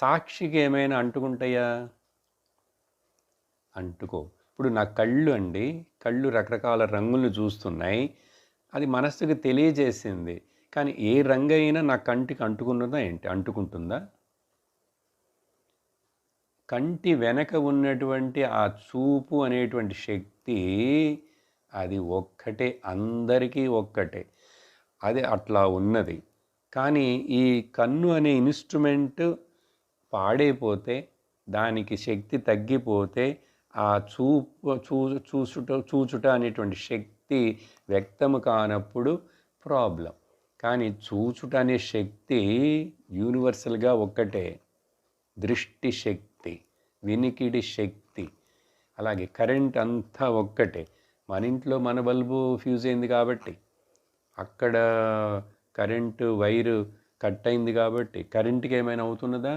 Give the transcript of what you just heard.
సాక్షికి ఏమైనా అంటుకుంటాయా? అంటుకో. ఇప్పుడు నా కళ్ళు అండి కళ్ళు రకరకాల రంగులు చూస్తున్నాయి. అది మనస్సుకి తెలియజేసింది. కానీ ఏ రంగు అయినా నా కంటికి అంటుకున్నదా ఏంటి? అంటుకుంటుందా? కంటి వెనక ఉన్నటువంటి ఆ చూపు అనేటువంటి శక్తి అది ఒక్కటే అందరికీ ఒక్కటే. అది అట్లా ఉన్నది. కానీ ఈ కన్ను అనే ఇన్స్ట్రుమెంట్ పాడైపోతే దానికి శక్తి తగ్గిపోతే ఆ చూపు చూ చూసుట చూచుట అనేటువంటి శక్తి వ్యక్తము కానప్పుడు ప్రాబ్లం. కానీ చూచుట అనే శక్తి యూనివర్సల్గా ఒక్కటే. దృష్టి శక్తి వినికిడి శక్తి. అలాగే కరెంట్ అంతా ఒక్కటే. మన ఇంట్లో మన బల్బు ఫ్యూజ్ అయింది కాబట్టి అక్కడ కరెంటు వైరు కట్ అయింది కాబట్టి కరెంటుకి ఏమైనా అవుతున్నదా?